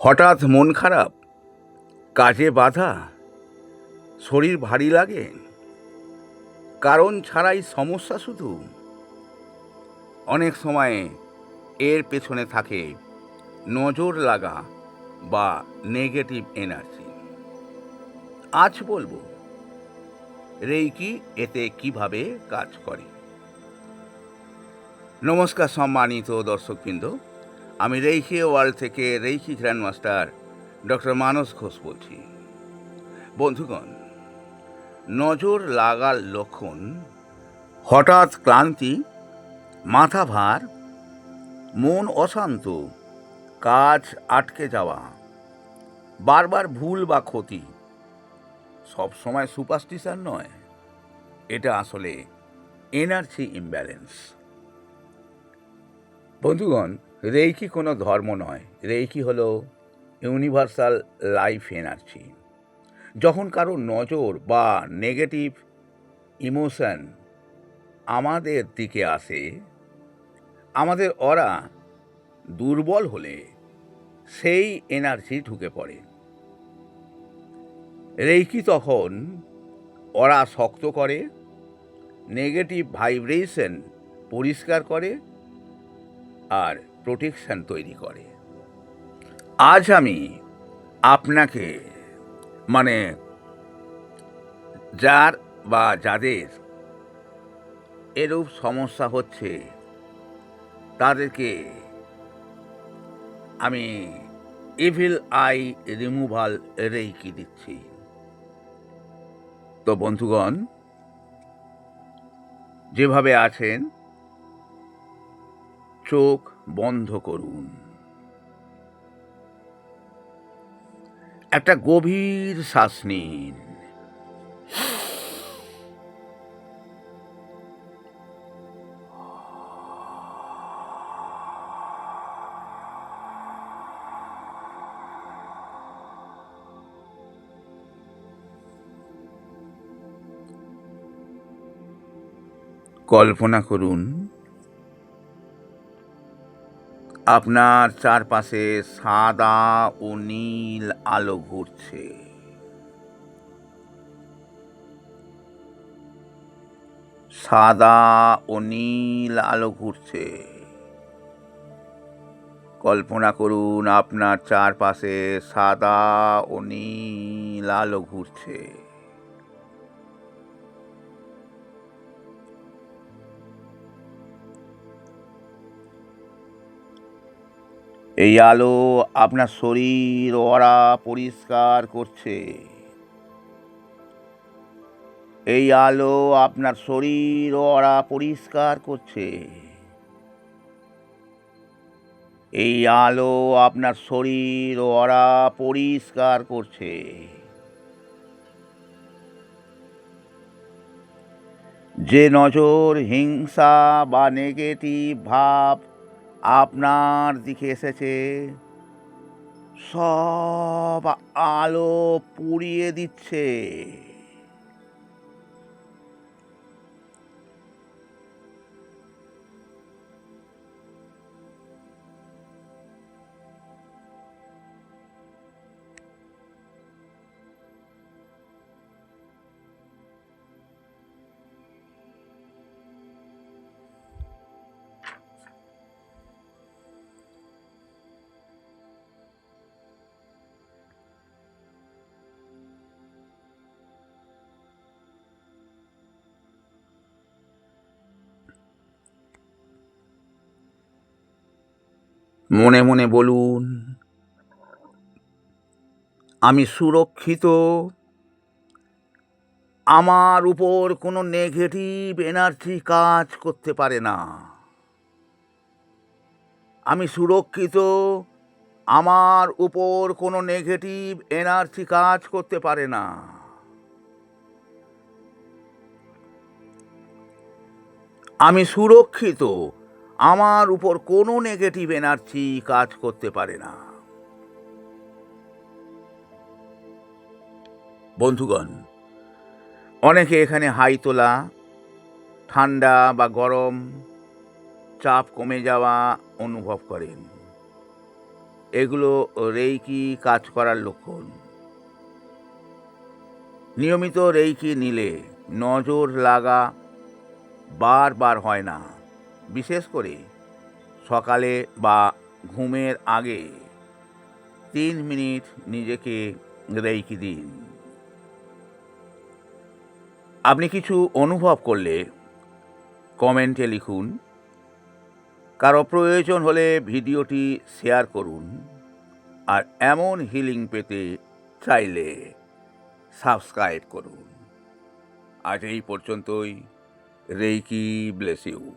হঠাৎ মন খারাপ? কাজে বাধা? শরীর ভারী লাগে? কারণ ছাড়াই সমস্যা শুধু? অনেক সময় এর পেছনে থাকে নজর লাগা বা নেগেটিভ এনার্জি আজ বলব, রেইকি এতে কীভাবে কাজ করে? নমস্কার সম্মানিত দর্শকবৃন্দ। আমি রেইকি ওয়ার্ল্ড থেকে reiki grand master doctor Manas Ghosh বলছি। বন্ধুগণ, নজর লাগার লক্ষণ, হঠাৎ ক্লান্তি, মাথা ভার, মন অশান্ত, কাজ আটকে যাওয়া, বারবার ভুল বা ক্ষতি, সব সময় সুপারস্টিশন নয়। এটা আসলে এনার্জি ইমব্যালেন্স বন্ধুগণ রেইকি কোনো ধর্ম নয়। রেইকি হলো ইউনিভার্সাল লাইফ এনার্জি। যখন কারও নজর বা নেগেটিভ ইমোশন আমাদের দিকে আসে, আমাদের অরা দুর্বল হলে সেই এনার্জি ঢুকে পড়ে। রেইকি তখন অরা শক্ত করে, নেগেটিভ ভাইব্রেশন পরিষ্কার করে আর প্রোটেকশন তৈরি করে। আজ আমি আপনাকে মানে যার বা যাদের এরূপ সমস্যা হচ্ছে, তাদেরকে আমি ইভিল আই রিমুভাল রেইকি দিচ্ছি। তো বন্ধুগণ, যেভাবে আছেন, চোখ বন্ধ করুন। একটা গভীর শ্বাস নিন। কল্পনা করুন আপনার চারপাশে সাদা ও নীল আলো ঘুরছে। সাদা ও নীল আলো ঘুরছে। কল্পনা করুন আপনার চারপাশে সাদা ও নীল আলো ঘুরছে। এই আলো আপনার শরীর ওরা পরিষ্কার করছে। এই আলো আপনার শরীর ওরা পরিষ্কার করছে। এই আলো আপনার শরীর ওরা পরিষ্কার করছে। যে নজর হিংসা বা নেগেটিভ ভাব আপনার দিকে এসেছে। সব আলো পুড়িয়ে দিচ্ছে। মনে মনে বলুন, আমি সুরক্ষিত। আমার উপর কোনো নেগেটিভ এনার্জি কাজ করতে পারে না। আমি সুরক্ষিত, আমার উপর কোনো নেগেটিভ এনার্জি কাজ করতে পারে না। আমি সুরক্ষিত আমার উপর কোনো নেগেটিভ এনার্জি কাজ করতে পারে না। বন্ধুগণ, অনেকে এখানে হাই তোলা, ঠান্ডা বা গরম, চাপ কমে যাওয়া অনুভব করেন। এগুলো রেইকি কাজ করার লক্ষণ। নিয়মিত রেইকি নিলে নজর লাগা বারবার হয় না। বিশেষ করে সকালে বা ঘুমের আগে তিন মিনিট নিজেকে রেইকি দিন। আপনি কিছু অনুভব করলে কমেন্টে লিখুন। কারও প্রয়োজন হলে ভিডিওটি শেয়ার করুন। আর এমন হিলিং পেতে চাইলে সাবস্ক্রাইব করুন। আজ এই পর্যন্তই। Reiki bless you.